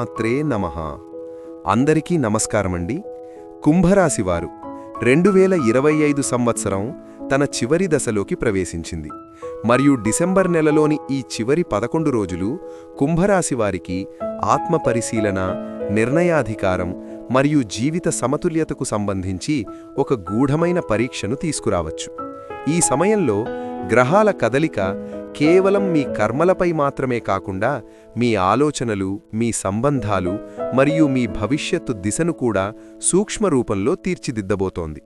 శ్రీమాత్రే నమ. అందరికీ నమస్కారమండి. కుంభరాశివారు రెండు వేల ఇరవై ఐదు సంవత్సరం తన చివరి దశలోకి ప్రవేశించింది. మరియు డిసెంబర్ నెలలోని ఈ చివరి పదకొండు రోజులు కుంభరాశివారికి ఆత్మ పరిశీలన నిర్ణయాధికారం మరియు జీవిత సమతుల్యతకు సంబంధించి ఒక గూఢమైన పరీక్షను తీసుకురావచ్చు. ఈ సమయంలో గ్రహాల కదలిక కేవలం మీ కర్మలపై మాత్రమే కాకుండా మీ ఆలోచనలు మీ సంబంధాలు మరియు మీ భవిష్యత్తు దిశను కూడా సూక్ష్మ రూపంలో తీర్చిదిద్దబోతోంది.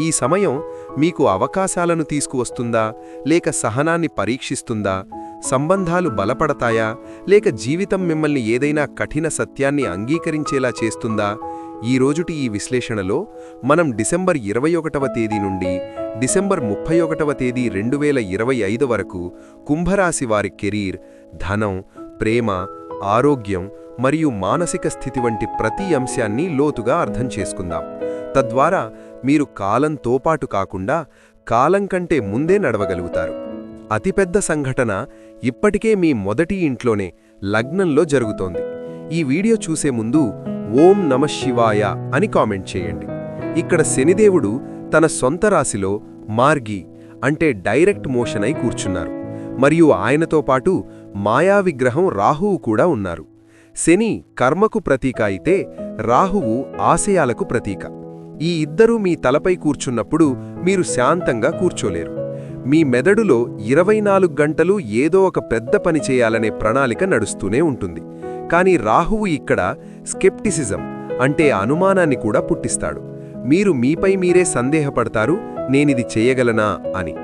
ఈ సమయం మీకు అవకాశాలను తీసుకువస్తుందా లేక సహనాన్ని పరీక్షిస్తుందా సంబంధాలు బలపడతాయా లేక జీవితం మిమ్మల్ని ఏదైనా కఠిన సత్యాన్ని అంగీకరించేలా చేస్తుందా ఈ రోజుటి ఈ విశ్లేషణలో మనం డిసెంబర్ ఇరవై ఒకటవ తేదీ నుండి డిసెంబర్ ముప్పై ఒకటవ తేదీ రెండు వేల ఇరవై ఐదు వరకు కుంభరాశి వారి కెరీర్ ధనం ప్రేమ ఆరోగ్యం మరియు మానసిక స్థితి వంటి ప్రతి అంశాన్ని లోతుగా అర్థం చేసుకుందాం. తద్వారా మీరు కాలంతో పాటు కాకుండా కాలం కంటే ముందే నడవగలుగుతారు. అతిపెద్ద సంఘటన ఇప్పటికే మీ మొదటి ఇంట్లోనే లగ్నంలో జరుగుతోంది. ఈ వీడియో చూసే ముందు ఓం నమ శివాయ అని కామెంట్ చేయండి. ఇక్కడ శనిదేవుడు తన సొంత రాశిలో మార్గి అంటే డైరెక్ట్ మోషన్ అయి కూర్చున్నారు. మరియు ఆయనతో పాటు మాయా విగ్రహం రాహువు కూడా ఉన్నారు. శని కర్మకు ప్రతీక అయితే రాహువు ఆశయాలకు ప్రతీక. ఈ ఇద్దరూ మీ తలపై కూర్చున్నప్పుడు మీరు శాంతంగా కూర్చోలేరు. మీ మెదడులో ఇరవై నాలుగు గంటలు ఏదో ఒక పెద్ద పని చేయాలనే ప్రణాళిక నడుస్తూనే ఉంటుంది. కానీ రాహువు ఇక్కడ స్కెప్టిసిజం అంటే అనుమానాన్ని కూడా పుట్టిస్తాడు. మీరు మీపై మీరే సందేహపడతారు నేనిది చేయగలనా అని.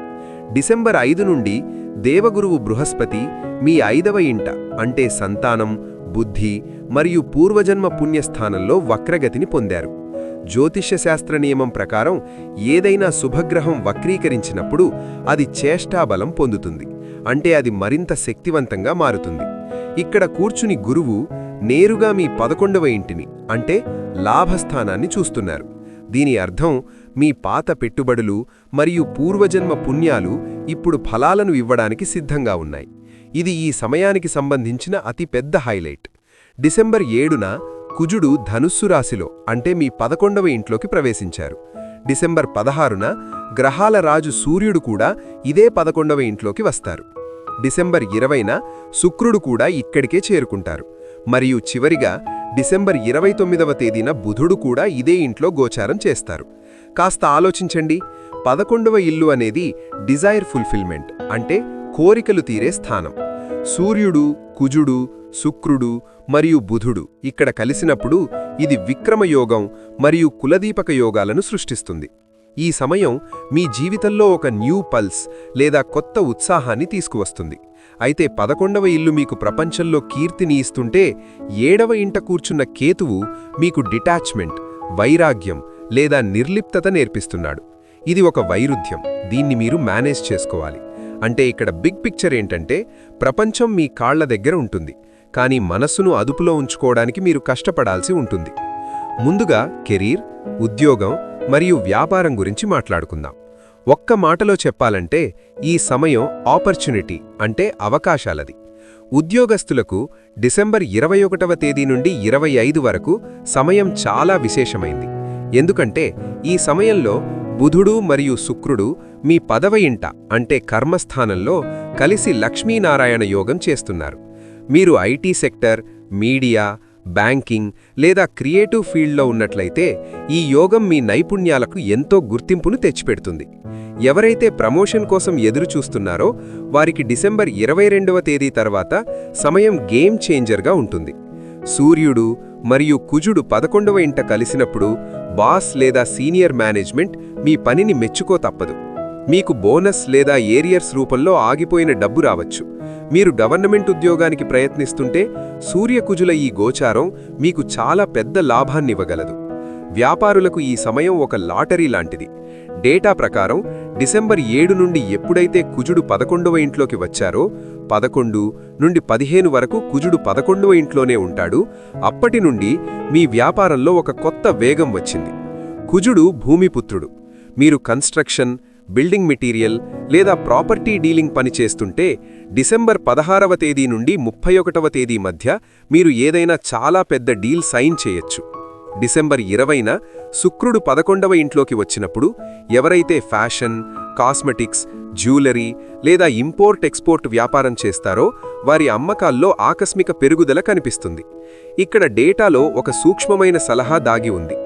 డిసెంబర్ ఐదు నుండి దేవగురువు బృహస్పతి మీ ఐదవ ఇంట అంటే సంతానం బుద్ధి మరియు పూర్వజన్మ పుణ్యస్థానంలో వక్రగతిని పొందారు. జ్యోతిష్యశాస్త్ర నియమం ప్రకారం ఏదైనా శుభగ్రహం వక్రీకరించినప్పుడు అది చేష్టాబలం పొందుతుంది అంటే అది మరింత శక్తివంతంగా మారుతుంది. ఇక్కడ కూర్చుని గురువు నేరుగా మీ పదకొండవ ఇంటిని అంటే లాభస్థానాన్ని చూస్తున్నారు. దీని అర్థం మీ పాత పెట్టుబడులు మరియు పూర్వజన్మ పుణ్యాలు ఇప్పుడు ఫలాలను ఇవ్వడానికి సిద్ధంగా ఉన్నాయి. ఇది ఈ సమయానికి సంబంధించిన అతి పెద్ద హైలైట్. డిసెంబర్ ఏడున కుజుడు ధనుస్సు రాశిలో అంటే మీ పదకొండవ ఇంట్లోకి ప్రవేశించారు. డిసెంబర్ పదహారున గ్రహాల రాజు సూర్యుడు కూడా ఇదే పదకొండవ ఇంట్లోకి వస్తారు. డిసెంబర్ ఇరవైన శుక్రుడు కూడా ఇక్కడికే చేరుకుంటారు. మరియు చివరిగా డిసెంబర్ ఇరవై తొమ్మిదవ తేదీన బుధుడు కూడా ఇదే ఇంట్లో గోచారం చేస్తారు. కాస్త ఆలోచించండి పదకొండవ ఇల్లు అనేది డిజైర్ ఫుల్ఫిల్మెంట్ అంటే కోరికలు తీరే స్థానం. సూర్యుడు కుజుడు శుక్రుడు మరియు బుధుడు ఇక్కడ కలిసినప్పుడు ఇది విక్రమయోగం మరియు కులదీపక యోగాలను సృష్టిస్తుంది. ఈ సమయం మీ జీవితంలో ఒక న్యూ పల్స్ లేదా కొత్త ఉత్సాహాన్ని తీసుకువస్తుంది. అయితే పదకొండవ ఇల్లు మీకు ప్రపంచంలో కీర్తిని ఇస్తుంటే ఏడవ ఇంట కూర్చున్న కేతువు మీకు డిటాచ్మెంట్ వైరాగ్యం లేదా నిర్లిప్తత నేర్పిస్తున్నాడు. ఇది ఒక వైరుధ్యం. దీన్ని మీరు మేనేజ్ చేసుకోవాలి. అంటే ఇక్కడ బిగ్ పిక్చర్ ఏంటంటే ప్రపంచం మీ కాళ్ళ దగ్గర ఉంటుంది. కానీ మనస్సును అదుపులో ఉంచుకోవడానికి మీరు కష్టపడాల్సి ఉంటుంది. ముందుగా కెరీర్ ఉద్యోగం మరియు వ్యాపారం గురించి మాట్లాడుకుందాం. ఒక్క మాటలో చెప్పాలంటే ఈ సమయం ఆపర్చునిటీ అంటే అవకాశాలది. ఉద్యోగస్తులకు డిసెంబర్ ఇరవై ఒకటవ తేదీ నుండి ఇరవై ఐదు వరకు సమయం చాలా విశేషమైంది. ఎందుకంటే ఈ సమయంలో బుధుడు మరియు శుక్రుడు మీ పదవ ఇంట అంటే కర్మస్థానంలో కలిసి లక్ష్మీనారాయణ యోగం చేస్తున్నారు. మీరు ఐటీ సెక్టర్ మీడియా బ్యాంకింగ్ లేదా క్రియేటివ్ ఫీల్డ్లో ఉన్నట్లయితే ఈ యోగం మీ నైపుణ్యాలకు ఎంతో గుర్తింపును తెచ్చిపెడుతుంది. ఎవరైతే ప్రమోషన్ కోసం ఎదురు చూస్తున్నారో వారికి డిసెంబర్ ఇరవై రెండవ తేదీ తర్వాత సమయం గేమ్ చేంజర్గా ఉంటుంది. సూర్యుడు మరియు కుజుడు పదకొండవ ఇంట కలిసినప్పుడు బాస్ లేదా సీనియర్ మేనేజ్మెంట్ మీ పనిని మెచ్చుకో తప్పదు. మీకు బోనస్ లేదా ఏరియర్స్ రూపంలో ఆగిపోయిన డబ్బు రావచ్చు. మీరు గవర్నమెంట్ ఉద్యోగానికి ప్రయత్నిస్తుంటే సూర్యకుజుల ఈ గోచారం మీకు చాలా పెద్ద లాభాన్నివ్వగలదు. వ్యాపారులకు ఈ సమయం ఒక లాటరీ లాంటిది. డేటా ప్రకారం డిసెంబర్ ఏడు నుండి ఎప్పుడైతే కుజుడు పదకొండవ ఇంట్లోకి వచ్చారో పదకొండు నుండి పదిహేను వరకు కుజుడు పదకొండవ ఇంట్లోనే ఉంటాడు. అప్పటి నుండి మీ వ్యాపారంలో ఒక కొత్త వేగం వచ్చింది. కుజుడు భూమిపుత్రుడు. మీరు కన్స్ట్రక్షన్ బిల్డింగ్ మెటీరియల్ లేదా ప్రాపర్టీ డీలింగ్ పనిచేస్తుంటే డిసెంబర్ పదహారవ తేదీ నుండి ముప్పై ఒకటవ తేదీ మధ్య మీరు ఏదైనా చాలా పెద్ద డీల్ సైన్ చేయొచ్చు. డిసెంబర్ ఇరవైన శుక్రుడు పదకొండవ ఇంట్లోకి వచ్చినప్పుడు ఎవరైతే ఫ్యాషన్ కాస్మెటిక్స్ జ్యువెలరీ లేదా ఇంపోర్ట్ ఎక్స్పోర్ట్ వ్యాపారం చేస్తారో వారి అమ్మకాల్లో ఆకస్మిక పెరుగుదల కనిపిస్తుంది. ఇక్కడ డేటాలో ఒక సూక్ష్మమైన సలహా దాగి ఉంది.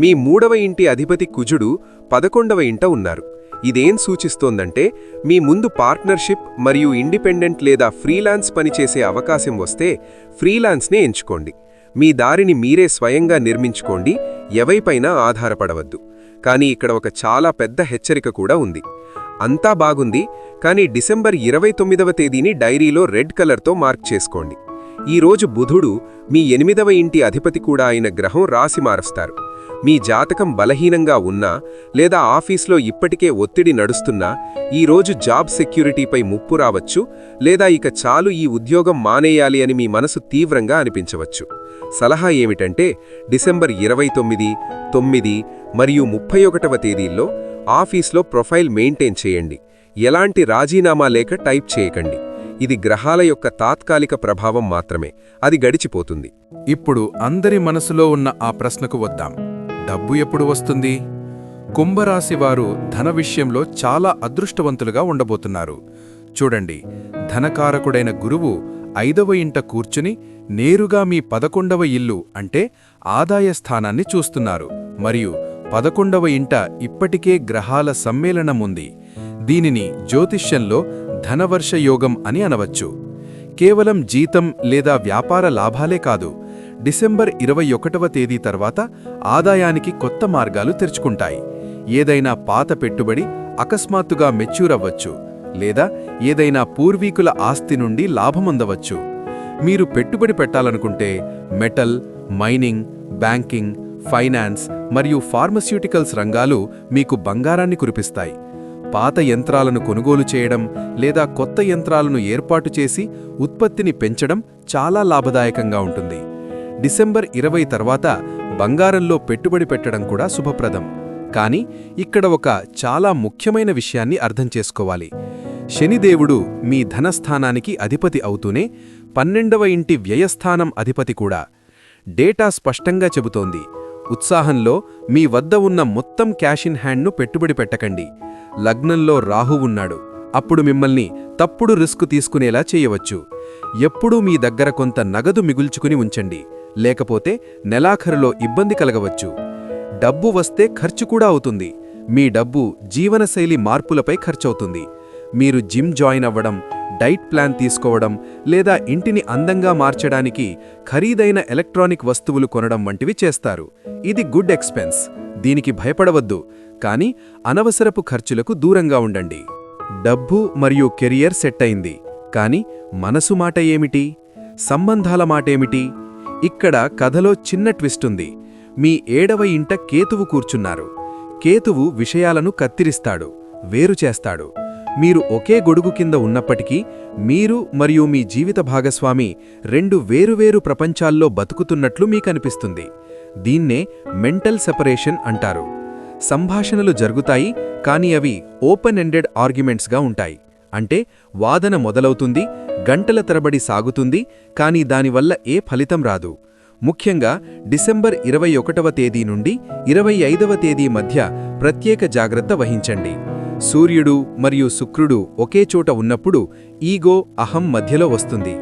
మీ మూడవ ఇంటి అధిపతి కుజుడు పదకొండవ ఇంట ఉన్నారు. ఇదేం సూచిస్తోందంటే మీ ముందు పార్ట్నర్షిప్ మరియు ఇండిపెండెంట్ లేదా ఫ్రీలాన్స్ పనిచేసే అవకాశం వస్తే ఫ్రీలాన్స్నే ఎంచుకోండి. మీ దారిని మీరే స్వయంగా నిర్మించుకోండి ఎవైపైనా ఆధారపడవద్దు. కానీ ఇక్కడ ఒక చాలా పెద్ద హెచ్చరిక కూడా ఉంది. అంతా బాగుంది కానీ డిసెంబర్ ఇరవై తొమ్మిదవ తేదీని డైరీలో రెడ్ కలర్తో మార్క్ చేసుకోండి. ఈరోజు బుధుడు మీ ఎనిమిదవ ఇంటి అధిపతి కూడా అయిన గ్రహం రాసి మారుస్తారు. మీ జాతకం బలహీనంగా ఉన్నా లేదా ఆఫీస్లో ఇప్పటికే ఒత్తిడి నడుస్తున్నా ఈరోజు జాబ్ సెక్యూరిటీపై ముప్పు రావచ్చు లేదా ఇక చాలు ఈ ఉద్యోగం మానేయాలి అని మీ మనసు తీవ్రంగా అనిపించవచ్చు. సలహా ఏమిటంటే డిసెంబర్ ఇరవై తొమ్మిది తొమ్మిది మరియు ముప్పై ఒకటవ తేదీల్లో ఆఫీస్లో ప్రొఫైల్ మెయింటైన్ చేయండి. ఎలాంటి రాజీనామా లేక టైప్ చేయకండి. ఇది గ్రహాల యొక్క తాత్కాలిక ప్రభావం మాత్రమే. అది గడిచిపోతుంది. ఇప్పుడు అందరి మనసులో ఉన్న ఆ ప్రశ్నకు వద్దాం. డబ్బు ఎప్పుడు వస్తుంది? కుంభరాశివారు ధన విషయంలో చాలా అదృష్టవంతులుగా ఉండబోతున్నారు. చూడండి ధనకారకుడైన గురువు ఐదవ ఇంట కూర్చుని నేరుగా మీ పదకొండవ ఇల్లు అంటే ఆదాయ స్థానాన్ని చూస్తున్నారు. మరియు పదకొండవ ఇంట ఇప్పటికే గ్రహాల సమ్మేళనముంది దీనిని జ్యోతిష్యంలో ధనవర్ష యోగం అని అనవచ్చు. కేవలం జీతం లేదా వ్యాపార లాభాలే కాదు డిసెంబర్ ఇరవై ఒకటవ తేదీ తర్వాత ఆదాయానికి కొత్త మార్గాలు తెరుచుకుంటాయి. ఏదైనా పాత పెట్టుబడి అకస్మాత్తుగా మెచ్యూర్ అవ్వచ్చు లేదా ఏదైనా పూర్వీకుల ఆస్తి నుండి లాభమొందవచ్చు. మీరు పెట్టుబడి పెట్టాలనుకుంటే మెటల్ మైనింగ్ బ్యాంకింగ్ ఫైనాన్స్ మరియు ఫార్మస్యూటికల్స్ రంగాలు మీకు బంగారాన్ని కురిపిస్తాయి. పాత యంత్రాలను కొనుగోలు చేయడం లేదా కొత్త యంత్రాలను ఏర్పాటు చేసి ఉత్పత్తిని పెంచడం చాలా లాభదాయకంగా ఉంటుంది. డిసెంబర్ ఇరవై తర్వాత బంగారంలో పెట్టుబడి పెట్టడం కూడా శుభప్రదం. కానీ ఇక్కడ ఒక చాలా ముఖ్యమైన విషయాన్ని అర్థం చేసుకోవాలి. శనిదేవుడు మీ ధనస్థానానికి అధిపతి అవుతూనే పన్నెండవ ఇంటి వ్యయస్థానం అధిపతి కూడా. డేటా స్పష్టంగా చెబుతోంది. ఉత్సాహంలో మీ వద్ద ఉన్న మొత్తం క్యాష్ ఇన్ హ్యాండ్ను పెట్టుబడి పెట్టకండి. లగ్నంలో రాహు ఉన్నాడు. అప్పుడు మిమ్మల్ని తప్పుడు రిస్క్ తీసుకునేలా చేయవచ్చు. ఎప్పుడూ మీ దగ్గర కొంత నగదు మిగుల్చుకుని ఉంచండి. లేకపోతే నెలాఖరులో ఇబ్బంది కలగవచ్చు. డబ్బు వస్తే ఖర్చు కూడా అవుతుంది. మీ డబ్బు జీవనశైలి మార్పులపై ఖర్చవుతుంది. మీరు జిమ్ జాయిన్ అవ్వడం డైట్ ప్లాన్ తీసుకోవడం లేదా ఇంటిని అందంగా మార్చడానికి ఖరీదైన ఎలక్ట్రానిక్ వస్తువులు కొనడం వంటివి చేస్తారు. ఇది గుడ్ ఎక్స్పెన్స్. దీనికి భయపడవద్దు. కానీ అనవసరపు ఖర్చులకు దూరంగా ఉండండి. డబ్బు మరియు కెరియర్ సెట్ అయింది. కాని మనసు మాట ఏమిటి? సంబంధాల మాటేమిటి? ఇక్కడ కథలో చిన్న ట్విస్ట్ ఉంది. మీ ఏడవ ఇంట కేతువు కూర్చున్నారు. కేతువు విషయాలను కత్తిరిస్తాడు వేరు చేస్తాడు. మీరు ఒకే గొడుగు కింద ఉన్నప్పటికీ మీరు మరియు మీ జీవిత భాగస్వామి రెండు వేరువేరు ప్రపంచాల్లో బతుకుతున్నట్లు మీకనిపిస్తుంది. దీన్నే మెంటల్ సెపరేషన్ అంటారు. సంభాషణలు జరుగుతాయి కానీ అవి ఓపెన్ ఎండెడ్ ఆర్గ్యుమెంట్స్గా ఉంటాయి. అంటే వాదన మొదలవుతుంది గంటల తరబడి సాగుతుంది కానీ దానివల్ల ఏ ఫలితం రాదు. ముఖ్యంగా డిసెంబర్ ఇరవై ఒకటవ తేదీ నుండి ఇరవై ఐదవ తేదీ మధ్య ప్రత్యేక జాగ్రత్త వహించండి. సూర్యుడు మరియు శుక్రుడు ఒకే చోట ఉన్నప్పుడు ఈగో అహం మధ్యలో వస్తుంది.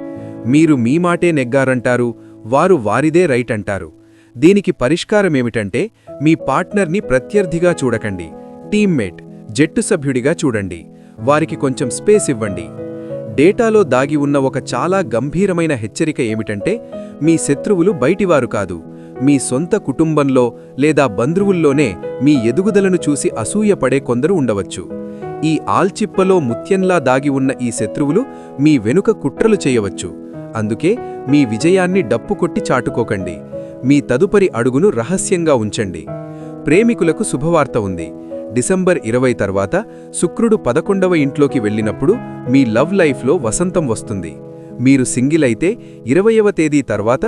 మీరు మీ మాటే నెగ్గారంటారు వారు వారిదే రైట్ అంటారు. దీనికి పరిష్కారమేమిటంటే మీ పార్ట్నర్ని ప్రత్యర్థిగా చూడకండి టీమ్మేట్ జట్టు సభ్యుడిగా చూడండి. వారికి కొంచెం స్పేస్ ఇవ్వండి. డేటాలో దాగి ఉన్న ఒక చాలా గంభీరమైన హెచ్చరిక ఏమిటంటే మీ శత్రువులు బయటివారు కాదు. మీ సొంత కుటుంబంలో లేదా బంధువుల్లోనే మీ ఎదుగుదలను చూసి అసూయపడే కొందరు ఉండవచ్చు. ఈ ఆల్చిప్పలో ముత్యంలా దాగి ఉన్న ఈ శత్రువులు మీ వెనుక కుట్రలు చేయవచ్చు. అందుకే మీ విజయాన్ని డప్పు కొట్టి చాటుకోకండి. మీ తదుపరి అడుగును రహస్యంగా ఉంచండి. ప్రేమికులకు శుభవార్త ఉంది. డిసెంబర్ ఇరవై తర్వాత శుక్రుడు పదకొండవ ఇంట్లోకి వెళ్ళినప్పుడు మీ లవ్ లైఫ్లో వసంతం వస్తుంది. మీరు సింగిల్ అయితే ఇరవయవ తేదీ తర్వాత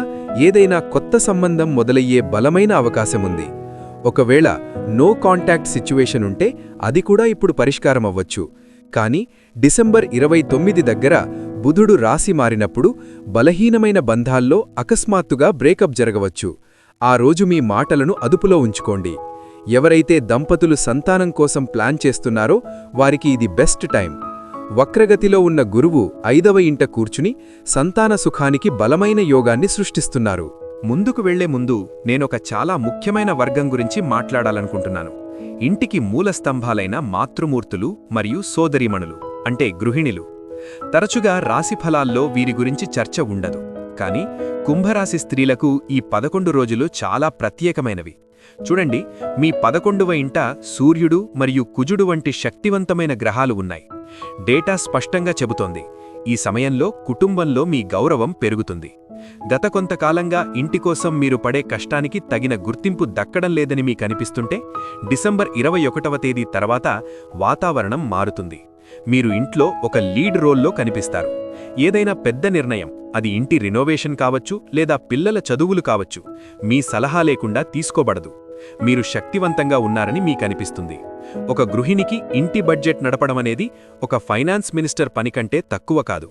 ఏదైనా కొత్త సంబంధం మొదలయ్యే బలమైన అవకాశముంది ఒకవేళ నో కాంటాక్ట్ సిచ్యువేషన్ ఉంటే అది కూడా ఇప్పుడు పరిష్కారం అవ్వచ్చు. కానీ డిసెంబర్ ఇరవై తొమ్మిది దగ్గర బుధుడు రాశి మారినప్పుడు బలహీనమైన బంధాల్లో అకస్మాత్తుగా బ్రేకప్ జరగవచ్చు. ఆ రోజు మీ మాటలను అదుపులో ఉంచుకోండి. ఎవరైతే దంపతులు సంతానం కోసం ప్లాన్ చేస్తున్నారో వారికి ఇది బెస్ట్ టైం. వక్రగతిలో ఉన్న గురువు ఐదవ ఇంట కూర్చుని సంతాన సుఖానికి బలమైన యోగాన్ని సృష్టిస్తున్నారు. ముందుకు వెళ్ళే ముందు నేనొక చాలా ముఖ్యమైన వర్గం గురించి మాట్లాడాలనుకుంటున్నాను. ఇంటికి మూలస్తంభాలైన మాతృమూర్తులు మరియు సోదరిమణులు అంటే గృహిణులు. తరచుగా రాశిఫలాల్లో వీరి గురించి చర్చ ఉండదు. కాని కుంభరాశి స్త్రీలకు ఈ పదకొండు రోజులు చాలా ప్రత్యేకమైనవి. చూడండి మీ పదకొండవ ఇంట సూర్యుడు మరియు కుజుడు వంటి శక్తివంతమైన గ్రహాలు ఉన్నాయి. డేటా స్పష్టంగా చెబుతోంది ఈ సమయంలో కుటుంబంలో మీ గౌరవం పెరుగుతుంది. గత కొంతకాలంగా ఇంటి కోసం మీరు పడే కష్టానికి తగిన గుర్తింపు దక్కడం లేదని మీ కనిపిస్తుంటే డిసెంబర్ ఇరవై ఒకటవ తేదీ తర్వాత వాతావరణం మారుతుంది. మీరు ఇంట్లో ఒక లీడ్ రోల్లో కనిపిస్తారు. ఏదైనా పెద్ద నిర్ణయం అది ఇంటి రినోవేషన్ కావచ్చు లేదా పిల్లల చదువులు కావచ్చు మీ సలహా లేకుండా తీసుకోబడదు. మీరు శక్తివంతంగా ఉన్నారని మీకనిపిస్తుంది. ఒక గృహిణికి ఇంటి బడ్జెట్ నడపడమనేది ఒక ఫైనాన్స్ మినిస్టర్ పని కంటే తక్కువ కాదు.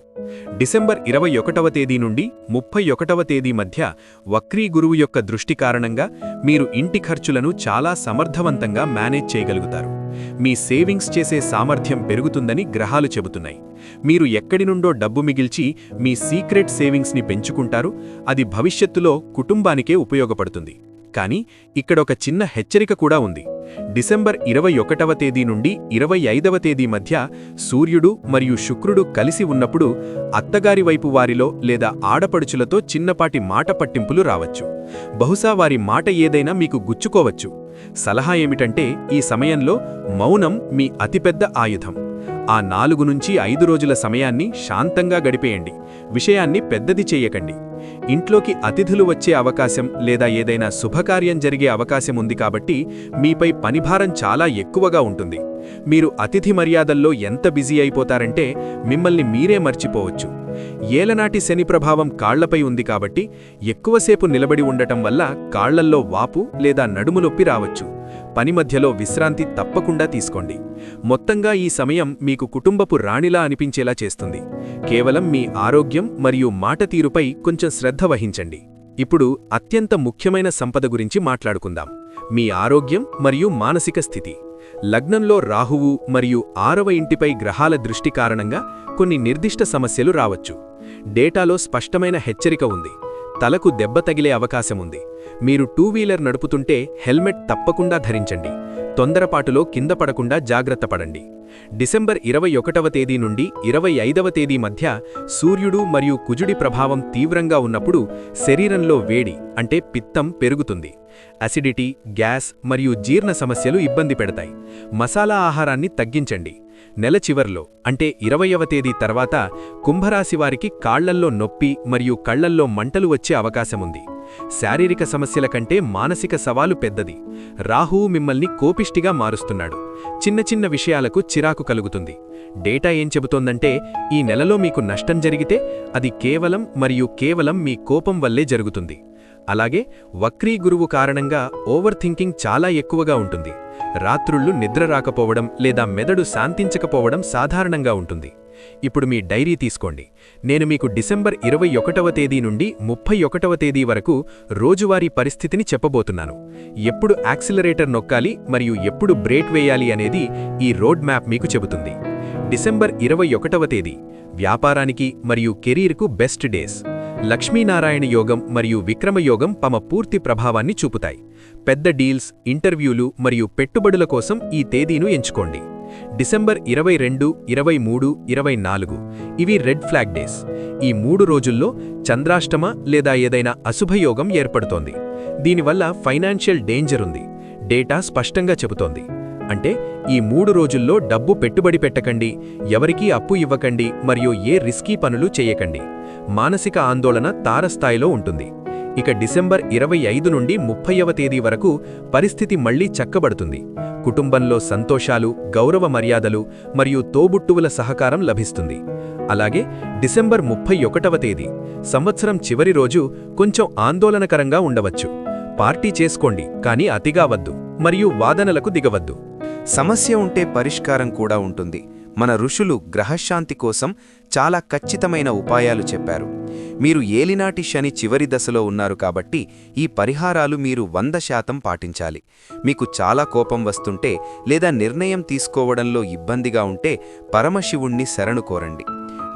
డిసెంబర్ ఇరవై ఒకటవ తేదీ నుండి ముప్పై ఒకటవ తేదీ మధ్య వక్రీ గురువు యొక్క దృష్టి కారణంగా మీరు ఇంటి ఖర్చులను చాలా సమర్థవంతంగా మేనేజ్ చేయగలుగుతారు. మీ సేవింగ్స్ చేసే సామర్థ్యం పెరుగుతుందని గ్రహాలు చెబుతున్నాయి. మీరు ఎక్కడి నుండో డబ్బు మిగిల్చి మీ సీక్రెట్ సేవింగ్స్ని పెంచుకుంటారు. అది భవిష్యత్తులో కుటుంబానికే ఉపయోగపడుతుంది. కానీ ఇక్కడొక చిన్న హెచ్చరిక కూడా ఉంది. డిసెంబర్ ఇరవై ఒకటవ తేదీ నుండి ఇరవై ఐదవ తేదీ మధ్య సూర్యుడు మరియు శుక్రుడు కలిసి ఉన్నప్పుడు అత్తగారి వైపు వారిలో లేదా ఆడపడుచులతో చిన్నపాటి మాట పట్టింపులు రావచ్చు. బహుశా వారి మాట ఏదైనా మీకు గుచ్చుకోవచ్చు. సలహా ఏమిటంటే ఈ సమయంలో మౌనం మీ అతిపెద్ద ఆయుధం. ఆ నాలుగు నుంచి ఐదు రోజుల సమయాన్ని శాంతంగా గడిపేయండి. విషయాన్ని పెద్దది చేయకండి. ఇంట్లోకి అతిథులు వచ్చే అవకాశం లేదా ఏదైనా శుభకార్యం జరిగే అవకాశం ఉంది కాబట్టి మీపై పనిభారం చాలా ఎక్కువగా ఉంటుంది. మీరు అతిథి మర్యాదల్లో ఎంత బిజీ అయిపోతారంటే మిమ్మల్ని మీరే మర్చిపోవచ్చు. ఏలనాటి శని ప్రభావం కాళ్ళపై ఉంది కాబట్టి ఎక్కువసేపు నిలబడి ఉండటం వల్ల కాళ్ళల్లో వాపు లేదా నడుమునొప్పి రావచ్చు. పని మధ్యలో విశ్రాంతి తప్పకుండా తీసుకోండి. మొత్తంగా ఈ సమయం మీకు కుటుంబపు రాణిలా అనిపించేలా చేస్తుంది. కేవలం మీ ఆరోగ్యం మరియు మాట తీరుపై కొంచెం శ్రద్ధ వహించండి. ఇప్పుడు అత్యంత ముఖ్యమైన సంపద గురించి మాట్లాడుకుందాం. మీ ఆరోగ్యం మరియు మానసిక స్థితి. లగ్నంలో రాహువు మరియు ఆరవ ఇంటిపై గ్రహాల దృష్టి కారణంగా కొన్ని నిర్దిష్ట సమస్యలు రావచ్చు. డేటాలో స్పష్టమైన హెచ్చరిక ఉంది. తలకు దెబ్బ తగిలే అవకాశముంది మీరు టూ వీలర్ నడుపుతుంటే హెల్మెట్ తప్పకుండా ధరించండి. తొందరపాటులో కింద పడకుండా జాగ్రత్త పడండి. డిసెంబర్ ఇరవై ఒకటవ తేదీ నుండి ఇరవై ఐదవ తేదీ మధ్య సూర్యుడు మరియు కుజుడి ప్రభావం తీవ్రంగా ఉన్నప్పుడు శరీరంలో వేడి అంటే పిత్తం పెరుగుతుంది. అసిడిటీ గ్యాస్ మరియు జీర్ణ సమస్యలు ఇబ్బంది పెడతాయి. మసాలా ఆహారాన్ని తగ్గించండి. నెల చివర్లో అంటే ఇరవయవ తేదీ తర్వాత కుంభరాశివారికి కాళ్ళల్లో నొప్పి మరియు కళ్ళల్లో మంటలు వచ్చే అవకాశముంది. శారీరక సమస్యల కంటే మానసిక సవాలు పెద్దది. రాహువు మిమ్మల్ని కోపిష్టిగా మారుస్తున్నాడు. చిన్న చిన్న విషయాలకు చిరాకు కలుగుతుంది. డేటా ఏం చెబుతోందంటే ఈ నెలలో మీకు నష్టం జరిగితే అది కేవలం మరియు కేవలం మీ కోపం వల్లే జరుగుతుంది. అలాగే వక్రీ గురువు కారణంగా ఓవర్ థింకింగ్ చాలా ఎక్కువగా ఉంటుంది. రాత్రుళ్ళు నిద్ర రాకపోవడం లేదా మెదడు శాంతించకపోవడం సాధారణంగా ఉంటుంది. ఇప్పుడు మీ డైరీ తీసుకోండి. నేను మీకు డిసెంబర్ ఇరవై ఒకటవ తేదీ నుండి ముప్పై ఒకటవ తేదీ వరకు రోజువారీ పరిస్థితిని చెప్పబోతున్నాను. ఎప్పుడు యాక్సిలరేటర్ నొక్కాలి మరియు ఎప్పుడు బ్రేక్ వేయాలి అనేది ఈ రోడ్ మ్యాప్ మీకు చెబుతుంది. డిసెంబర్ ఇరవై ఒకటవ తేదీ. వ్యాపారానికి మరియు కెరీర్కు బెస్ట్ డేస్. లక్ష్మీనారాయణ యోగం మరియు విక్రమయోగం తమ పూర్తి ప్రభావాన్ని చూపుతాయి. పెద్ద డీల్స్ ఇంటర్వ్యూలు మరియు పెట్టుబడుల కోసం ఈ తేదీను ఎంచుకోండి. డిసెంబర్ ఇరవై రెండు ఇరవై మూడు ఇరవై నాలుగు. ఇవి రెడ్ ఫ్లాగ్ డేస్. ఈ మూడు రోజుల్లో చంద్రాష్టమ లేదా ఏదైనా అశుభయోగం ఏర్పడుతోంది. దీనివల్ల ఫైనాన్షియల్ డేంజర్ ఉంది. డేటా స్పష్టంగా చెబుతోంది. అంటే ఈ మూడు రోజుల్లో డబ్బు పెట్టుబడి పెట్టకండి ఎవరికీ అప్పు ఇవ్వకండి మరియు ఏ రిస్కీ పనులు చేయకండి. మానసిక ఆందోళన తారస్థాయిలో ఉంటుంది. ఇక డిసెంబర్ ఇరవై ఐదు నుండి ముప్పైవ తేదీ వరకు పరిస్థితి మళ్ళీ చక్కబడుతుంది. కుటుంబంలో సంతోషాలు గౌరవ మర్యాదలు మరియు తోబుట్టువుల సహకారం లభిస్తుంది. అలాగే డిసెంబర్ ముప్పై ఒకటవ తేదీ సంవత్సరం చివరి రోజు కొంచెం ఆందోళనకరంగా ఉండవచ్చు. పార్టీ చేసుకోండి కానీ అతిగా వద్దు మరియు వాదనలకు దిగవద్దు. సమస్య ఉంటే పరిష్కారం కూడా ఉంటుంది. మన ఋషులు గ్రహశాంతి కోసం చాలా ఖచ్చితమైన ఉపాయాలు చెప్పారు. మీరు ఏలినాటి శని చివరి దశలో ఉన్నారు కాబట్టి ఈ పరిహారాలు మీరు వంద శాతం పాటించాలి. మీకు చాలా కోపం వస్తుంటే లేదా నిర్ణయం తీసుకోవడంలో ఇబ్బందిగా ఉంటే పరమశివుణ్ణి శరణు కోరండి.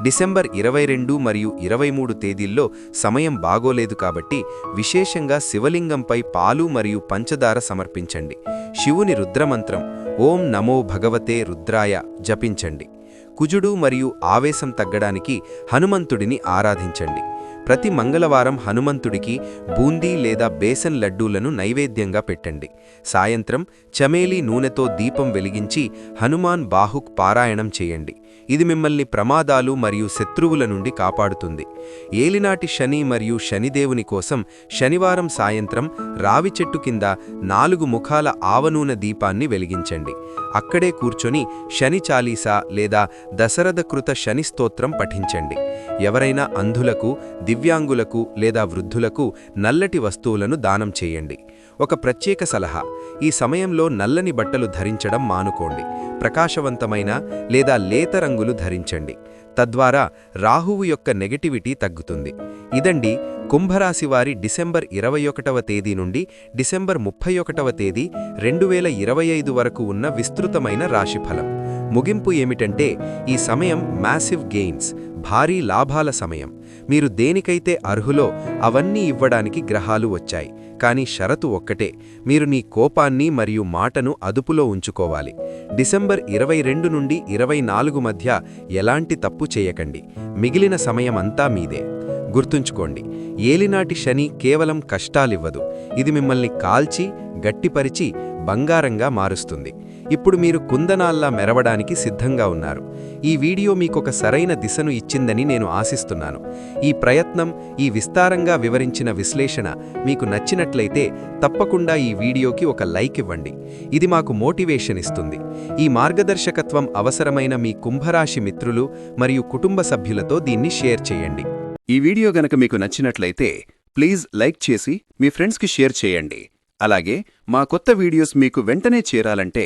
డిసెంబర్ ఇరవై రెండు మరియు ఇరవై మూడు తేదీల్లో సమయం బాగోలేదు కాబట్టి విశేషంగా శివలింగంపై పాలు మరియు పంచదార సమర్పించండి. శివుని రుద్రమంత్రం ఓం నమో భగవతే రుద్రాయ జపించండి. కుజుడు మరియు ఆవేశం తగ్గడానికి హనుమంతుడిని ఆరాధించండి. ప్రతి మంగళవారం హనుమంతుడికి బూందీ లేదా బేసన్ లడ్డూలను నైవేద్యంగా పెట్టండి. సాయంత్రం చమేలి నూనెతో దీపం వెలిగించి హనుమాన్ బాహుక్ పారాయణం చేయండి. ఇది మిమ్మల్ని ప్రమాదాలు మరియు శత్రువుల నుండి కాపాడుతుంది. ఏలినాటి శని మరియు శనిదేవుని కోసం శనివారం సాయంత్రం రావి చెట్టు కింద నాలుగు ముఖాల ఆవనూనె దీపాన్ని వెలిగించండి. అక్కడే కూర్చొని శని చాలీసా లేదా దశరథకృత శని స్తోత్రం పఠించండి. ఎవరైనా అంధులకు దివ్యాంగులకు లేదా వృద్ధులకు నల్లటి వస్తువులను దానం చేయండి. ఒక ప్రత్యేక సలహా. ఈ సమయంలో నల్లని బట్టలు ధరించడం మానుకోండి. ప్రకాశవంతమైన లేదా లేత రంగులు ధరించండి. తద్వారా రాహువు యొక్క నెగటివిటీ తగ్గుతుంది. ఇదండి కుంభరాశి వారి డిసెంబర్ ఇరవై ఒకటవ తేదీ నుండి డిసెంబర్ ముప్పై ఒకటవ తేదీ రెండు వేల ఇరవై ఐదు వరకు ఉన్న విస్తృతమైన రాశిఫలం. ముగింపు ఏమిటంటే ఈ సమయం మ్యాసివ్ గెయిన్స్ భారీ లాభాల సమయం. మీరు దేనికైతే అర్హులో అవన్నీ ఇవ్వడానికి గ్రహాలు వచ్చాయి. కానీ షరతు ఒక్కటే. మీరు నీ కోపాన్ని మరియు మాటను అదుపులో ఉంచుకోవాలి. డిసెంబర్ ఇరవై రెండు నుండి ఇరవై నాలుగు మధ్య ఎలాంటి తప్పు చేయకండి. మిగిలిన సమయమంతా మీదే. గుర్తుంచుకోండి ఏలినాటి శని కేవలం కష్టాలివ్వదు. ఇది మిమ్మల్ని కాల్చి గట్టిపరిచి బంగారంగా మారుస్తుంది. ఇప్పుడు మీరు కుందనాల్లా మెరవడానికి సిద్ధంగా ఉన్నారు. ఈ వీడియో మీకొక సరైన దిశను ఇచ్చిందని నేను ఆశిస్తున్నాను. ఈ ప్రయత్నం ఈ విస్తారంగా వివరించిన విశ్లేషణ మీకు నచ్చినట్లయితే తప్పకుండా ఈ వీడియోకి ఒక లైక్ ఇవ్వండి. ఇది మాకు మోటివేషన్ ఇస్తుంది. ఈ మార్గదర్శకత్వం అవసరమైన మీ కుంభరాశి మిత్రులు మరియు కుటుంబ సభ్యులతో దీన్ని షేర్ చేయండి. ఈ వీడియో గనక మీకు నచ్చినట్లయితే ప్లీజ్ లైక్ చేసి మీ ఫ్రెండ్స్కి షేర్ చేయండి. అలాగే మా కొత్త వీడియోస్ మీకు వెంటనే చేరాలంటే